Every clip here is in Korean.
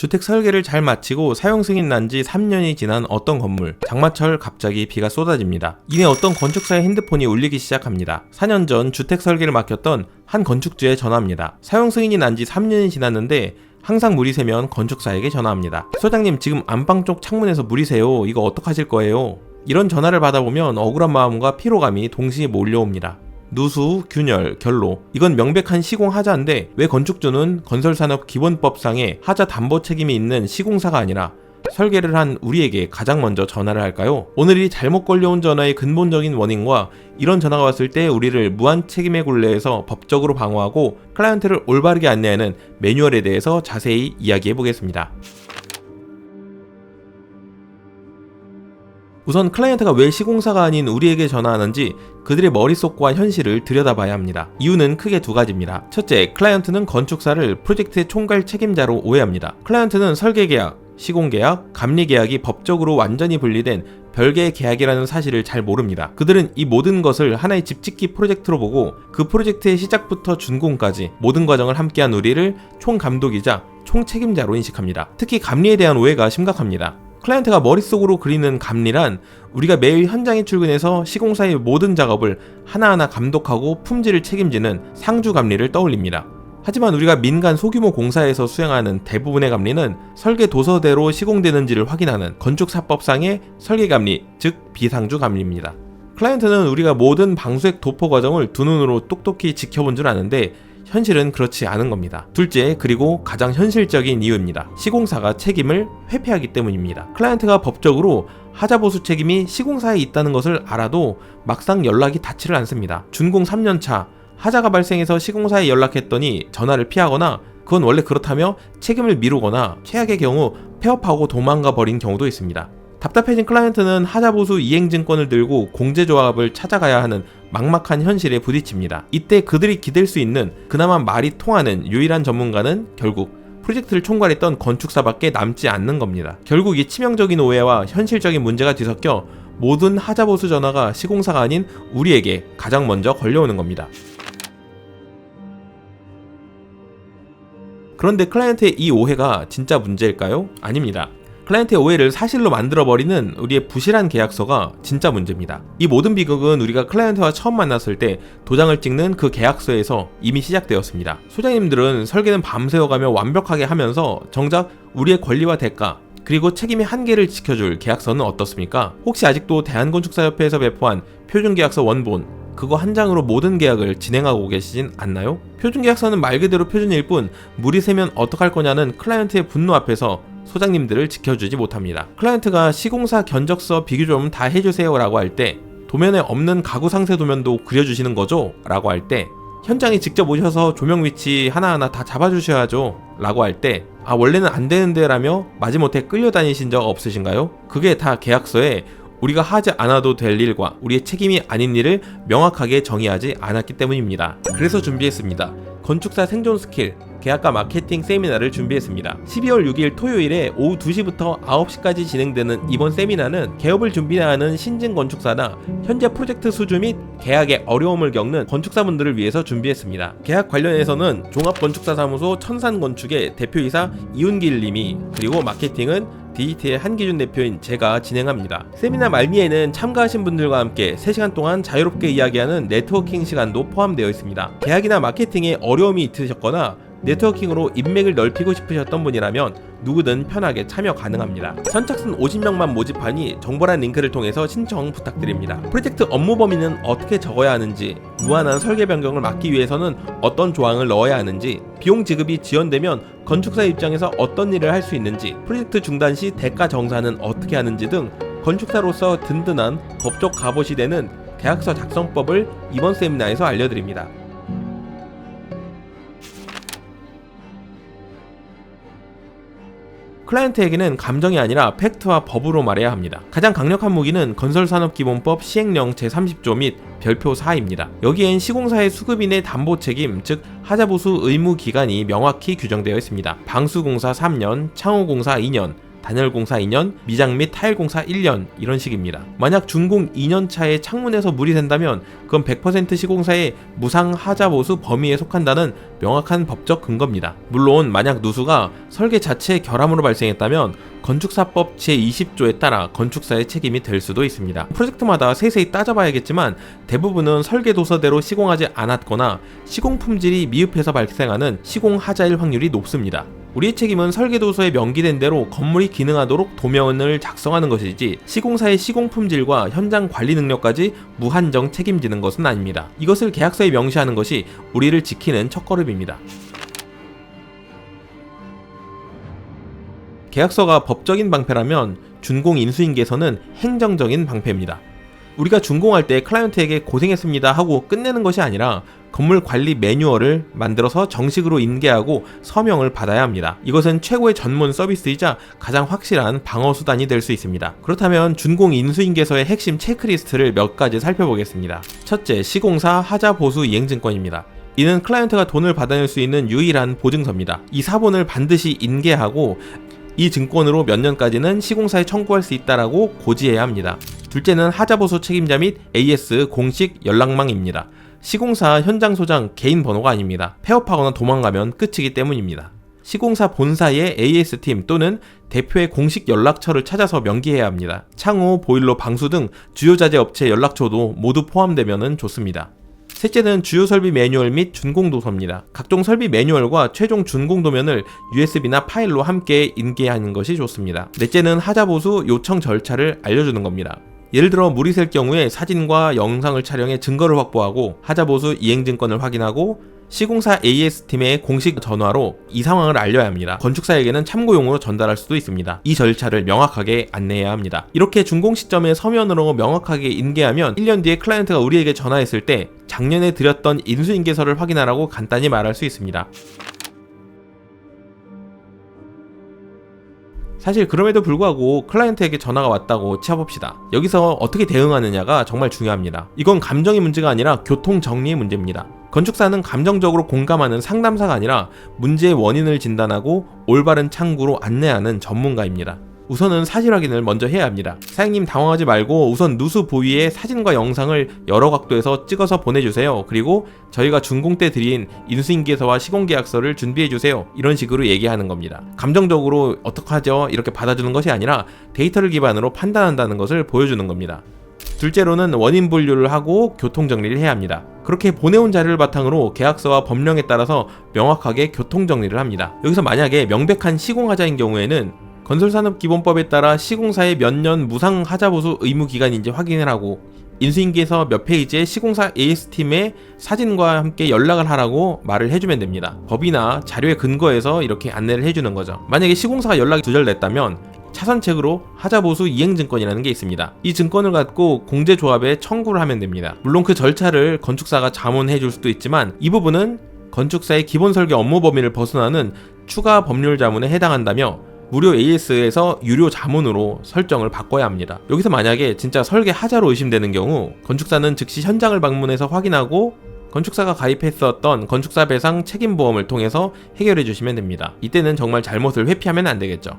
주택 설계를 잘 마치고 사용 승인 난 지 3년이 지난 어떤 건물. 장마철 갑자기 비가 쏟아집니다. 이내 어떤 건축사의 핸드폰이 울리기 시작합니다. 4년 전 주택 설계를 맡겼던 한 건축주에 전화합니다. 사용 승인이 난 지 3년이 지났는데 항상 물이 새면 건축사에게 전화합니다. 소장님 지금 안방 쪽 창문에서 물이 새요. 이거 어떡하실 거예요? 이런 전화를 받아보면 억울한 마음과 피로감이 동시에 몰려옵니다. 누수, 균열, 결로 이건 명백한 시공 하자인데 왜 건축주는 건설산업 기본법상의 하자 담보 책임이 있는 시공사가 아니라 설계를 한 우리에게 가장 먼저 전화를 할까요? 오늘이 잘못 걸려온 전화의 근본적인 원인과 이런 전화가 왔을 때 우리를 무한 책임의 굴레에서 법적으로 방어하고 클라이언트를 올바르게 안내하는 매뉴얼에 대해서 자세히 이야기해 보겠습니다. 우선 클라이언트가 왜 시공사가 아닌 우리에게 전화하는지 그들의 머릿속과 현실을 들여다봐야 합니다. 이유는 크게 두 가지입니다. 첫째, 클라이언트는 건축사를 프로젝트의 총괄 책임자로 오해합니다. 클라이언트는 설계 계약, 시공 계약, 감리 계약이 법적으로 완전히 분리된 별개의 계약이라는 사실을 잘 모릅니다. 그들은 이 모든 것을 하나의 집짓기 프로젝트로 보고 그 프로젝트의 시작부터 준공까지 모든 과정을 함께한 우리를 총감독이자 총책임자로 인식합니다. 특히 감리에 대한 오해가 심각합니다. 클라이언트가 머릿속으로 그리는 감리란 우리가 매일 현장에 출근해서 시공사의 모든 작업을 하나하나 감독하고 품질을 책임지는 상주 감리를 떠올립니다. 하지만 우리가 민간 소규모 공사에서 수행하는 대부분의 감리는 설계 도서대로 시공되는지를 확인하는 건축사법상의 설계 감리, 즉 비상주 감리입니다. 클라이언트는 우리가 모든 방수액 도포 과정을 두 눈으로 똑똑히 지켜본 줄 아는데 현실은 그렇지 않은 겁니다. 둘째, 그리고 가장 현실적인 이유입니다. 시공사가 책임을 회피하기 때문입니다. 클라이언트가 법적으로 하자보수 책임이 시공사에 있다는 것을 알아도 막상 연락이 닿지를 않습니다. 준공 3년차 하자가 발생해서 시공사에 연락했더니 전화를 피하거나 그건 원래 그렇다며 책임을 미루거나 최악의 경우 폐업하고 도망가 버린 경우도 있습니다. 답답해진 클라이언트는 하자보수 이행증권을 들고 공제조합을 찾아가야 하는 막막한 현실에 부딪힙니다. 이때 그들이 기댈 수 있는 그나마 말이 통하는 유일한 전문가는 결국 프로젝트를 총괄했던 건축사밖에 남지 않는 겁니다. 결국 이 치명적인 오해와 현실적인 문제가 뒤섞여 모든 하자보수 전화가 시공사가 아닌 우리에게 가장 먼저 걸려오는 겁니다. 그런데 클라이언트의 이 오해가 진짜 문제일까요? 아닙니다. 클라이언트의 오해를 사실로 만들어버리는 우리의 부실한 계약서가 진짜 문제입니다. 이 모든 비극은 우리가 클라이언트와 처음 만났을 때 도장을 찍는 그 계약서에서 이미 시작되었습니다. 소장님들은 설계는 밤새워가며 완벽하게 하면서 정작 우리의 권리와 대가, 그리고 책임의 한계를 지켜줄 계약서는 어떻습니까? 혹시 아직도 대한건축사협회에서 배포한 표준계약서 원본, 그거 한 장으로 모든 계약을 진행하고 계시진 않나요? 표준 계약서는 말 그대로 표준일 뿐 물이 새면 어떡할 거냐는 클라이언트의 분노 앞에서 소장님들을 지켜주지 못합니다. 클라이언트가 시공사 견적서 비교 좀 다 해주세요 라고 할 때 도면에 없는 가구 상세 도면도 그려주시는 거죠? 라고 할 때 현장에 직접 오셔서 조명 위치 하나하나 다 잡아주셔야죠 라고 할 때 아 원래는 안 되는데 라며 마지못해 끌려다니신 적 없으신가요? 그게 다 계약서에 우리가 하지 않아도 될 일과 우리의 책임이 아닌 일을 명확하게 정의하지 않았기 때문입니다. 그래서 준비했습니다. 건축사 생존 스킬 계약과 마케팅 세미나를 준비했습니다. 12월 6일 토요일에 오후 2시부터 9시까지 진행되는 이번 세미나는 개업을 준비하는 신진 건축사나 현재 프로젝트 수주 및 계약에 어려움을 겪는 건축사분들을 위해서 준비했습니다. 계약 관련해서는 종합건축사사무소 천산건축의 대표이사 이윤길 님이 그리고 마케팅은 DT의 한기준 대표인 제가 진행합니다. 세미나 말미에는 참가하신 분들과 함께 3시간 동안 자유롭게 이야기하는 네트워킹 시간도 포함되어 있습니다. 계약이나 마케팅에 어려움이 있으셨거나 네트워킹으로 인맥을 넓히고 싶으셨던 분이라면 누구든 편하게 참여 가능합니다. 선착순 50명만 모집하니 정보란 링크를 통해서 신청 부탁드립니다. 프로젝트 업무 범위는 어떻게 적어야 하는지, 무한한 설계 변경을 막기 위해서는 어떤 조항을 넣어야 하는지, 비용 지급이 지연되면 건축사 입장에서 어떤 일을 할 수 있는지, 프로젝트 중단 시 대가 정산은 어떻게 하는지 등 건축사로서 든든한 법적 갑옷이 되는 계약서 작성법을 이번 세미나에서 알려드립니다. 클라이언트에게는 감정이 아니라 팩트와 법으로 말해야 합니다. 가장 강력한 무기는 건설산업기본법 시행령 제30조 및 별표 4입니다. 여기엔 시공사의 수급인의 담보 책임, 즉 하자보수 의무 기간이 명확히 규정되어 있습니다. 방수공사 3년, 창호공사 2년, 단열공사 2년, 미장 및 타일공사 1년 이런 식입니다. 만약 준공 2년 차에 창문에서 물이 샌다면 그건 100% 시공사의 무상 하자 보수 범위에 속한다는 명확한 법적 근거입니다. 물론 만약 누수가 설계 자체의 결함으로 발생했다면 건축사법 제20조에 따라 건축사의 책임이 될 수도 있습니다. 프로젝트마다 세세히 따져봐야겠지만 대부분은 설계 도서대로 시공하지 않았거나 시공 품질이 미흡해서 발생하는 시공 하자일 확률이 높습니다. 우리의 책임은 설계도서에 명기된 대로 건물이 기능하도록 도면을 작성하는 것이지 시공사의 시공 품질과 현장 관리 능력까지 무한정 책임지는 것은 아닙니다. 이것을 계약서에 명시하는 것이 우리를 지키는 첫걸음입니다. 계약서가 법적인 방패라면 준공 인수인계서는 행정적인 방패입니다. 우리가 준공할 때 클라이언트에게 고생했습니다 하고 끝내는 것이 아니라 건물 관리 매뉴얼을 만들어서 정식으로 인계하고 서명을 받아야 합니다. 이것은 최고의 전문 서비스이자 가장 확실한 방어 수단이 될 수 있습니다. 그렇다면 준공 인수인계서의 핵심 체크리스트를 몇 가지 살펴보겠습니다. 첫째, 시공사 하자 보수 이행증권입니다. 이는 클라이언트가 돈을 받아낼 수 있는 유일한 보증서입니다. 이 사본을 반드시 인계하고 이 증권으로 몇 년까지는 시공사에 청구할 수 있다라고 고지해야 합니다. 둘째는 하자보수 책임자 및 AS 공식 연락망입니다. 시공사 현장 소장 개인 번호가 아닙니다. 폐업하거나 도망가면 끝이기 때문입니다. 시공사 본사의 AS팀 또는 대표의 공식 연락처를 찾아서 명기해야 합니다. 창호, 보일러, 방수 등 주요 자재 업체 연락처도 모두 포함되면 좋습니다. 셋째는 주요 설비 매뉴얼 및 준공 도서입니다. 각종 설비 매뉴얼과 최종 준공 도면을 USB나 파일로 함께 인계하는 것이 좋습니다. 넷째는 하자 보수 요청 절차를 알려주는 겁니다. 예를 들어 물이 셀 경우에 사진과 영상을 촬영해 증거를 확보하고 하자보수 이행증권을 확인하고 시공사 AS팀의 공식 전화로 이 상황을 알려야 합니다. 건축사에게는 참고용으로 전달할 수도 있습니다. 이 절차를 명확하게 안내해야 합니다. 이렇게 준공 시점에 서면으로 명확하게 인계하면 1년 뒤에 클라이언트가 우리에게 전화했을 때 작년에 드렸던 인수인계서를 확인하라고 간단히 말할 수 있습니다. 사실 그럼에도 불구하고 클라이언트에게 전화가 왔다고 치아봅시다. 여기서 어떻게 대응하느냐가 정말 중요합니다. 이건 감정의 문제가 아니라 교통 정리의 문제입니다. 건축사는 감정적으로 공감하는 상담사가 아니라 문제의 원인을 진단하고 올바른 창구로 안내하는 전문가입니다. 우선은 사실 확인을 먼저 해야 합니다. 사장님 당황하지 말고 우선 누수 부위의 사진과 영상을 여러 각도에서 찍어서 보내주세요. 그리고 저희가 준공 때 드린 인수인계서와 시공계약서를 준비해주세요. 이런 식으로 얘기하는 겁니다. 감정적으로 어떡하죠? 이렇게 받아주는 것이 아니라 데이터를 기반으로 판단한다는 것을 보여주는 겁니다. 둘째로는 원인 분류를 하고 교통 정리를 해야 합니다. 그렇게 보내온 자료를 바탕으로 계약서와 법령에 따라서 명확하게 교통 정리를 합니다. 여기서 만약에 명백한 시공하자인 경우에는 건설산업기본법에 따라 시공사의 몇 년 무상 하자보수 의무 기간인지 확인을 하고 인수인계서 몇 페이지에 시공사 AS팀의 사진과 함께 연락을 하라고 말을 해주면 됩니다. 법이나 자료에 근거해서 이렇게 안내를 해주는 거죠. 만약에 시공사가 연락이 두절됐다면 차선책으로 하자보수 이행증권이라는 게 있습니다. 이 증권을 갖고 공제조합에 청구를 하면 됩니다. 물론 그 절차를 건축사가 자문해 줄 수도 있지만 이 부분은 건축사의 기본 설계 업무 범위를 벗어나는 추가 법률 자문에 해당한다며 무료 AS에서 유료 자문으로 설정을 바꿔야 합니다. 여기서 만약에 진짜 설계 하자로 의심되는 경우 건축사는 즉시 현장을 방문해서 확인하고 건축사가 가입했었던 건축사 배상 책임보험을 통해서 해결해 주시면 됩니다. 이때는 정말 잘못을 회피하면 안 되겠죠.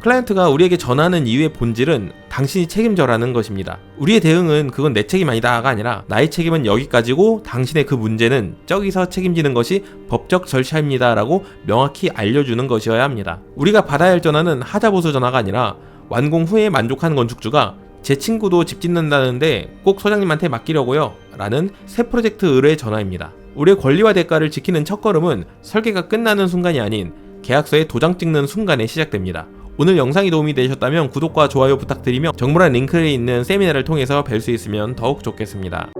클라이언트가 우리에게 전하는 이유의 본질은 당신이 책임져라는 것입니다. 우리의 대응은 그건 내 책임 아니다가 아니라 나의 책임은 여기까지고 당신의 그 문제는 저기서 책임지는 것이 법적 절차입니다라고 명확히 알려주는 것이어야 합니다. 우리가 받아야 할 전화는 하자보수 전화가 아니라 완공 후에 만족하는 건축주가 제 친구도 집 짓는다는데 꼭 소장님한테 맡기려고요. 라는 새 프로젝트 의뢰 전화입니다. 우리의 권리와 대가를 지키는 첫걸음은 설계가 끝나는 순간이 아닌 계약서에 도장 찍는 순간에 시작됩니다. 오늘 영상이 도움이 되셨다면 구독과 좋아요 부탁드리며 정보란 링크에 있는 세미나를 통해서 뵐 수 있으면 더욱 좋겠습니다.